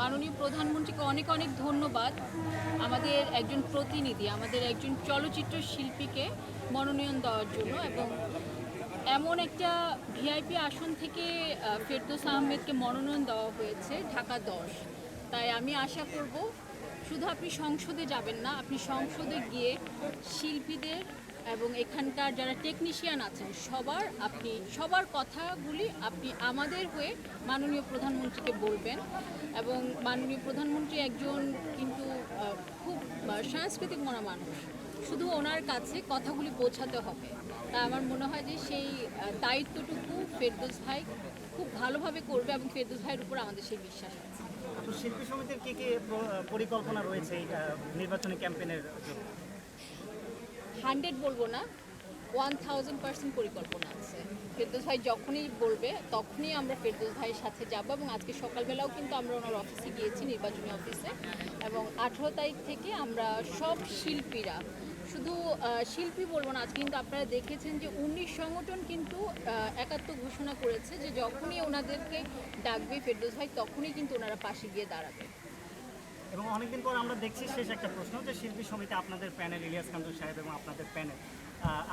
মাননীয় প্রধানমন্ত্রীকে অনেক অনেক ধন্যবাদ। আমাদের একজন প্রতিনিধি, আমাদের একজন চলচ্চিত্র শিল্পীকে মনোনয়ন দেওয়ার জন্য এবং এমন একটা ভিআইপি আসন থেকে ফেরদৌস আহমেদকে মনোনয়ন দেওয়া হয়েছে ঢাকা দশ। তাই আমি আশা করব, শুধু আপনি সংসদে যাবেন না, আপনি সংসদে গিয়ে শিল্পীদের এবং এখানকার যারা টেকনিশিয়ান আছেন, সবার আপনি, সবার কথাগুলি আপনি আমাদের হয়ে মাননীয় প্রধানমন্ত্রীকে বলবেন এবং মাননীয় প্রধানমন্ত্রী একজন কিন্তু খুব সাংস্কৃতিক মনা মানুষ। শুধু ওনার কাছে কথাগুলি পৌঁছাতে হবে। তা আমার মনে হয় যে সেই দায়িত্বটুকু ফেরদোস ভাই খুব ভালোভাবে করবে এবং ফেরদৌস ভাইয়ের উপর আমাদের সেই বিশ্বাস আছে। শিল্পী সমিতির কি কি পরিকল্পনা রয়েছে এই নির্বাচনী ক্যাম্পেইনের জন্য? হান্ড্রেড বলব না ওয়ান থাউজেন্ড পার্সেন্ট পরিকল্পনা আছে। ফেরদৌস ভাই যখনই বলবে, তখনই আমরা ফেরদৌস ভাইয়ের সাথে যাব এবং আজকে সকালবেলাও কিন্তু আমরা ওনার অফিসে গিয়েছি, নির্বাচনী অফিসে এবং আঠেরো তারিখ থেকে আমরা সব শিল্পীরা, শুধু শিল্পী বলব না, আজকে কিন্তু আপনারা দেখেছেন যে উনিশ সংগঠন কিন্তু একাত্ম ঘোষণা করেছে যে যখনই ওনাদেরকে ডাকবে ফেরদৌস ভাই, তখনই কিন্তু ওনারা পাশে গিয়ে দাঁড়াবে। এবং অনেকদিন পর আমরা দেখছি শেষ একটা প্রশ্ন যে শিল্পী সমিতি আপনাদের প্যানেল ইলিয়াস কান্দু সাহেব এবং আপনাদের প্যানেল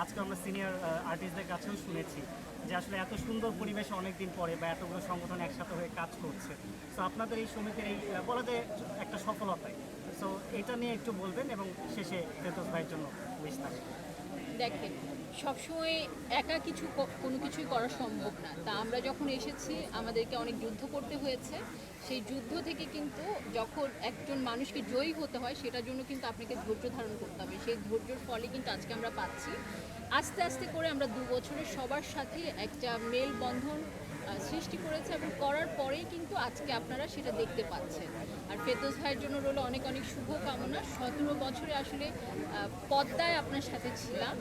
আজকে আমরা সিনিয়র আর্টিস্টদের কাছেও শুনেছি যে আসলে এত সুন্দর পরিবেশে অনেকদিন পরে বা এতগুলো সংগঠন একসাথে হয়ে কাজ করছে। তো আপনাদের এই সমিতির এই বলা যায় একটা সফলতাই সো এটা নিয়ে একটু বলবেন এবং শেষে ভাইয়ের জন্য দেখেন সবসময় একা কিছু কোনো কিছুই করা সম্ভব না। তা আমরা যখন এসেছি আমাদেরকে অনেক যুদ্ধ করতে হয়েছে। সেই যুদ্ধ থেকে কিন্তু যখন একজন মানুষকে জয়ী হতে হয় সেটার জন্য কিন্তু আপনাকে ধৈর্য ধারণ করতে হবে। সেই ধৈর্যর ফলে কিন্তু আজকে আমরা পাচ্ছি। আস্তে আস্তে করে আমরা দু বছরের সবার সাথে একটা মেল বন্ধন আহ, সৃষ্টি করেছে এবং করার পরেই কিন্তু আজকে আপনারা সেটা দেখতে পাচ্ছেন। আর ফেতোস ভাইয়ের জন্য রইল অনেক অনেক শুভ কামনা সতেরো বছরে আসলে পদ্মায় আপনার সাথে ছিলাম।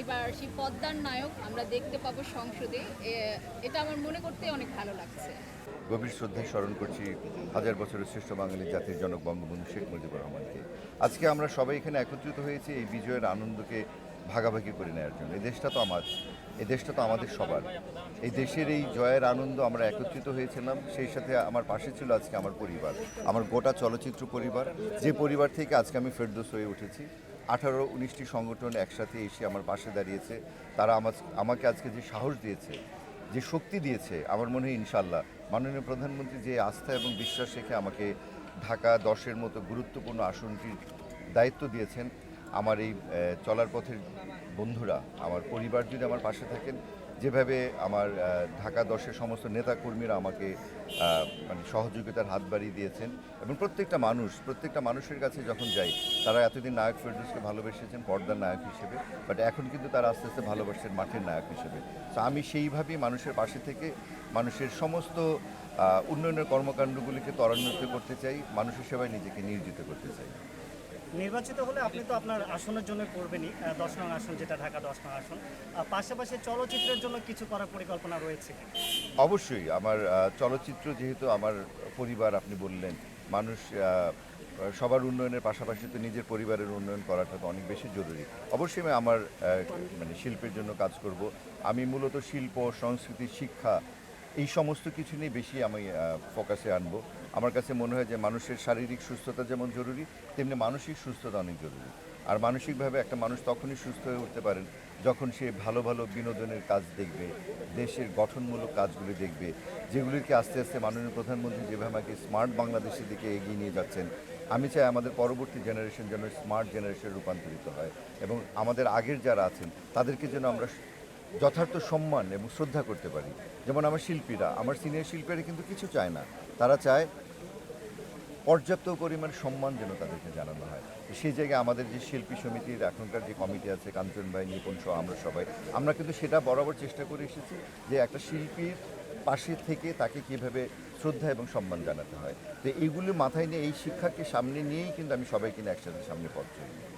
এবার সেই পদ্মার নায়ক আমরা দেখতে পাবো সংসদে। এটা আমার মনে করতে অনেক ভালো লাগছে। গভীর শ্রদ্ধায় স্মরণ করছি হাজার বছরের শ্রেষ্ঠ বাঙালি জাতির জনক বঙ্গবন্ধু শেখ মুজিবুর রহমানকে। আজকে আমরা সবাই এখানে একত্রিত হয়েছি এই বিজয়ের আনন্দকে ভাগাভাগি করে নেওয়ার জন্য। এই দেশটা তো আমার, এই দেশটা তো আমাদের সবার। এই দেশের এই জয়ের আনন্দ আমরা একত্রিত হয়েছিলাম, সেই সাথে আমার পাশে ছিল আজকে আমার পরিবার, আমার গোটা চলচ্চিত্র পরিবার। যে পরিবার থেকে আজকে আমি ফেরদোস হয়ে উঠেছি, আঠারো উনিশটি সংগঠন একসাথে এসে আমার পাশে দাঁড়িয়েছে। তারা আমার আমাকে আজকে যে সাহস দিয়েছে, যে শক্তি দিয়েছে, আমার মনে হয় ইনশাল্লাহ মাননীয় প্রধানমন্ত্রী যে আস্থা এবং বিশ্বাস রেখে আমাকে ঢাকা দশের মতো গুরুত্বপূর্ণ আসনটির দায়িত্ব দিয়েছেন আমার এই চলার পথের বন্ধুরা, আমার পরিবার যদি আমার পাশে থাকেন, যেভাবে আমার ঢাকা দশের সমস্ত নেতাকর্মীরা আমাকে মানে সহযোগিতার হাত বাড়িয়ে দিয়েছেন এবং প্রত্যেকটা মানুষ, প্রত্যেকটা মানুষের কাছে যখন যাই, তারা এতদিন নায়ক ফেরদৌসকে ভালোবেসেছেন পর্দার নায়ক হিসেবে বাট এখন কিন্তু তারা আস্তে আস্তে ভালোবাসছেন মাঠের নায়ক হিসেবে। তো আমি সেইভাবেই মানুষের পাশে থেকে, মানুষের সমস্ত উন্নয়নের কর্মকাণ্ডগুলিকে ত্বরান্বিত করতে চাই, মানুষের সেবায় নিজেকে নিয়োজিত করতে চাই। নির্বাচিত হলে আপনি তো আপনার আসনের জন্য করবেনই দশ নং আসন যেটা ঢাকা দশ নং আসন। পাশাপাশি চলচ্চিত্রের জন্য কিছু করার পরিকল্পনা রয়েছে অবশ্যই, আমার চলচ্চিত্র যেহেতু আমার পরিবার আপনি বললেন, মানুষ সবার উন্নয়নের পাশাপাশি তো নিজের পরিবারের উন্নয়ন করাটা তো অনেক বেশি জরুরি। অবশ্যই আমি আমার মানে শিল্পের জন্য কাজ করব। আমি মূলত শিল্প, সংস্কৃতি, শিক্ষা এই সমস্ত কিছু নিয়ে বেশি আমি ফোকাসে আনব। আমার কাছে মনে হয় যে মানুষের শারীরিক সুস্থতা যেমন জরুরি, তেমনি মানসিক সুস্থতা অনেক জরুরি। আর মানসিকভাবে একটা মানুষ তখনই সুস্থ হয়ে উঠতে পারেন যখন সে ভালো ভালো বিনোদনের কাজ দেখবে, দেশের গঠনমূলক কাজগুলি দেখবে, যেগুলিকে আস্তে আস্তে মাননীয় প্রধানমন্ত্রী যেভাবে আমাকে স্মার্ট বাংলাদেশের দিকে এগিয়ে নিয়ে যাচ্ছেন, আমি চাই আমাদের পরবর্তী জেনারেশন যেন স্মার্ট জেনারেশনে রূপান্তরিত হয়। এবং আমাদের আগের যারা আছেন, তাদেরকে যেন আমরা যথার্থ সম্মান এবং শ্রদ্ধা করতে পারি। যেমন আমার শিল্পীরা, আমার সিনিয়র শিল্পীরা কিন্তু কিছু চায় না। তারা চায় পর্যাপ্ত পরিমাণ সম্মান যেন তাদেরকে জানানো হয়। সেই জায়গায় আমাদের যে শিল্পী সমিতির এখনকার যে কমিটি আছে, কাঞ্চন ভাই, নিপুণ সহ আমরা সবাই, আমরা কিন্তু সেটা বরাবর চেষ্টা করে এসেছি যে একটা শিল্পীর পাশে থেকে তাকে কীভাবে শ্রদ্ধা এবং সম্মান জানাতে হয়। তো এইগুলো মাথায় নিয়ে, এই শিক্ষাকে সামনে নিয়েই কিন্তু আমি সবাইকে একসাথে সামনে পথ চলি।